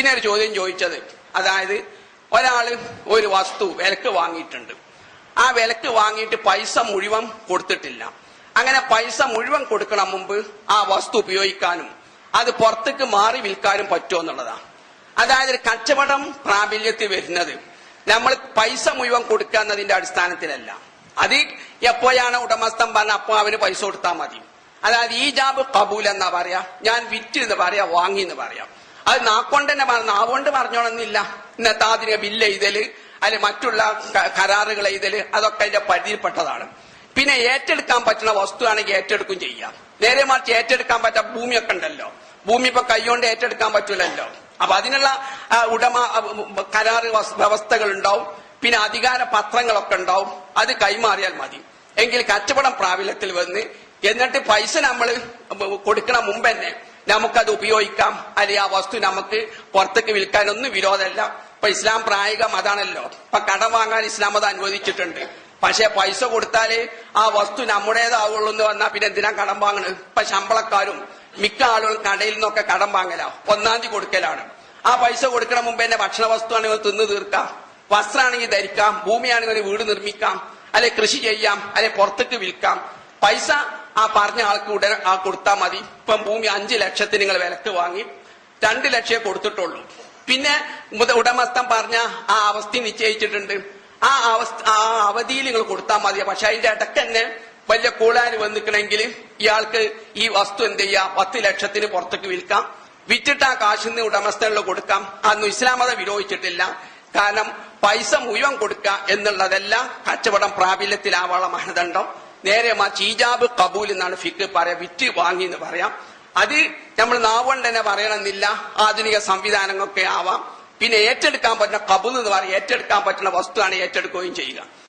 പിന്നെ ഒരു ചോദ്യം ചോദിച്ചത് അതായത് ഒരാൾ ഒരു വസ്തു വിലക്ക് വാങ്ങിയിട്ടുണ്ട്. ആ വിലക്ക് വാങ്ങിയിട്ട് പൈസ മുഴുവൻ കൊടുത്തിട്ടില്ല. അങ്ങനെ പൈസ മുഴുവൻ കൊടുക്കണം മുമ്പ് ആ വസ്തു ഉപയോഗിക്കാനും അത് പുറത്തേക്ക് മാറി വിൽക്കാനും പറ്റുമോ എന്നുള്ളതാണ് അതായത് ഒരു കച്ചവടം പ്രാബല്യത്തിൽ വരുന്നത് നമ്മൾ പൈസ മുഴുവൻ കൊടുക്കുക എന്നതിന്റെ അടിസ്ഥാനത്തിലല്ല. അത് എപ്പോഴാണ് ഉടമസ്ഥൻ പറഞ്ഞ അപ്പൊ അവന് പൈസ കൊടുത്താൽ മതി. അതായത് ഈ ജാബ് കബൂൽ എന്നാ പറയാ ഞാൻ വിറ്റ് എന്ന് പറയാ വാങ്ങി എന്ന് പറയാം. അത് നാക്കൊണ്ട് തന്നെ നാവുകൊണ്ട് പറഞ്ഞോണമെന്നില്ല ഇന്നത്തെ ആധുനിക ബില്ല് എഴുതൽ അല്ലെ മറ്റുള്ള കരാറുകൾ എഴുതൽ അതൊക്കെ അതിന്റെ പരിധിയിൽപ്പെട്ടതാണ്. പിന്നെ ഏറ്റെടുക്കാൻ പറ്റുന്ന വസ്തുവാണെങ്കിൽ ഏറ്റെടുക്കും ചെയ്യാം. നേരെ മറിച്ച് ഏറ്റെടുക്കാൻ പറ്റാ ഭൂമിയൊക്കെ ഉണ്ടല്ലോ. ഭൂമി ഇപ്പൊ കൈകൊണ്ട് ഏറ്റെടുക്കാൻ പറ്റൂലല്ലോ. അപ്പൊ അതിനുള്ള ഉടമ കരാറ് വ്യവസ്ഥകൾ ഉണ്ടാവും പിന്നെ അധികാര പത്രങ്ങളൊക്കെ ഉണ്ടാവും. അത് കൈമാറിയാൽ മതി. എങ്കിൽ കച്ചവടം പ്രാബല്യത്തിൽ വന്ന് എന്നിട്ട് പൈസ നമ്മൾ കൊടുക്കണ മുമ്പ് തന്നെ നമുക്കത് ഉപയോഗിക്കാം. അല്ലെ ആ വസ്തു നമുക്ക് പുറത്തേക്ക് വിൽക്കാനൊന്നും വിരോധമല്ല. ഇപ്പൊ ഇസ്ലാം പ്രായികം അതാണല്ലോ. ഇപ്പൊ കടം വാങ്ങാൻ ഇസ്ലാം അത് അനുവദിച്ചിട്ടുണ്ട്. പക്ഷെ പൈസ കൊടുത്താൽ ആ വസ്തു നമ്മുടേതാവുള്ളൂ എന്ന് പറഞ്ഞാൽ പിന്നെ എന്തിനാ കടം വാങ്ങണത്? ഇപ്പൊ ശമ്പളക്കാരും മിക്ക ആളുകളും കടയിൽ നിന്നൊക്കെ കടം വാങ്ങലാ. ഒന്നാം തീയതി കൊടുക്കലാണ്. ആ പൈസ കൊടുക്കണ മുമ്പ് തന്നെ ഭക്ഷണ വസ്തു ആണെങ്കിൽ തിന്നു തീർക്കാം. വസ്ത്രമാണെങ്കിൽ ധരിക്കാം. ഭൂമിയാണെങ്കിൽ വീട് നിർമ്മിക്കാം. അല്ലെ കൃഷി ചെയ്യാം. അല്ലെ പുറത്തേക്ക് വിൽക്കാം. പൈസ ആ പറഞ്ഞ ആൾക്ക് ഉടനെ ആ കൊടുത്താൽ മതി. ഇപ്പം ഭൂമി അഞ്ച് ലക്ഷത്തിന് നിങ്ങൾ വിലക്ക് വാങ്ങി. രണ്ട് ലക്ഷമേ കൊടുത്തിട്ടുള്ളൂ. പിന്നെ ഉടമസ്ഥൻ പറഞ്ഞ ആ അവസ്ഥ നിശ്ചയിച്ചിട്ടുണ്ട്. ആ അവസ്ഥ ആ അവധിയിൽ നിങ്ങൾ കൊടുത്താൽ മതി പക്ഷെ അതിന്റെ ഇടയ്ക്ക് തന്നെ വലിയ കൂളാരി വന്നിക്കണമെങ്കിൽ ഇയാൾക്ക് ഈ വസ്തു എന്ത് ചെയ്യാം? പത്ത് ലക്ഷത്തിന് പുറത്തേക്ക് വിൽക്കാം. വിറ്റിട്ട് ആ കാശിന്ന് ഉടമസ്ഥനിൽ കൊടുക്കാം. അന്ന് ഇസ്ലാം മതം വിരോധിച്ചിട്ടില്ല. കാരണം പൈസ മുഴുവൻ കൊടുക്കുക എന്നുള്ളതല്ല കച്ചവടം പ്രാബല്യത്തിലാവാനുള്ള മാനദണ്ഡം. നേരെ മാ ഈജാബ് കബൂൽ എന്നാണ് ഫിക്ക് പറയാം വിറ്റ് വാങ്ങി എന്ന് പറയാം. അത് നമ്മൾ നാവുകൊണ്ട് തന്നെ പറയണമെന്നില്ല ആധുനിക സംവിധാനങ്ങളൊക്കെ ആവാം. പിന്നെ ഏറ്റെടുക്കാൻ പറ്റുന്ന കബൂൽ എന്ന് പറയാം ഏറ്റെടുക്കാൻ പറ്റുന്ന വസ്തുവാണ് ഏറ്റെടുക്കുകയും ചെയ്യുക.